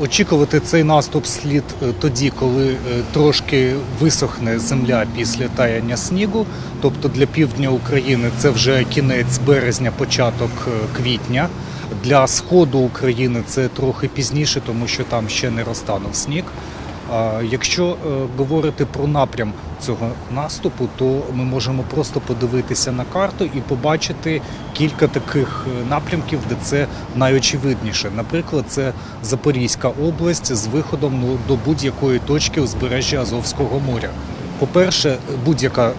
Очікувати цей наступ слід е, тоді, коли е, трошки висохне земля після таяння снігу. Тобто для півдня України це вже кінець березня, початок е, квітня. Для сходу України це трохи пізніше, тому що там ще не розтанув сніг. Якщо говорити про напрям цього наступу, то ми можемо просто подивитися на карту і побачити кілька таких е, напрямків, де це найочевидніше. Наприклад, це Запорізька область з виходом ну, до будь-якої точки узбережжя Азовського моря. По-перше, будь-яка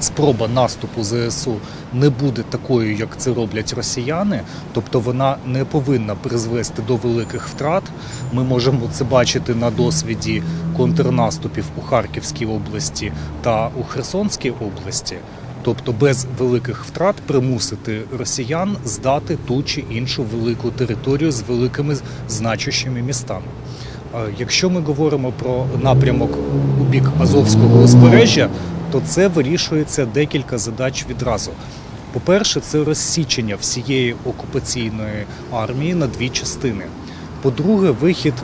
спроба наступу ЗСУ не буде такою, як це роблять росіяни, тобто вона не повинна призвести до великих втрат. Ми можемо це бачити на досвіді контрнаступів у Харківській області та у Херсонській області. Тобто без великих втрат примусити росіян здати ту чи іншу велику територію з великими значущими містами. Е, Якщо ми говоримо про напрямок у бік Азовського узбережжя, то це вирішується декілька задач відразу. По-перше, це розсічення всієї окупаційної армії на дві частини. По-друге, вихід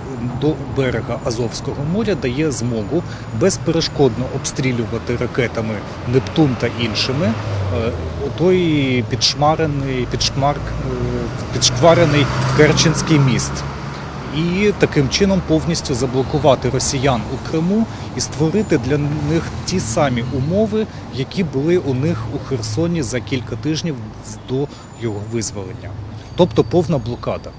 до берега Азовського моря дає змогу безперешкодно обстрілювати ракетами Нептун та іншими е, той підшмарений, підшмарк, е, підшкварений Керченський міст і таким чином повністю заблокувати росіян у Криму і створити для них ті самі умови, які були у них у Херсоні за кілька тижнів до його визволення. Тобто повна блокада.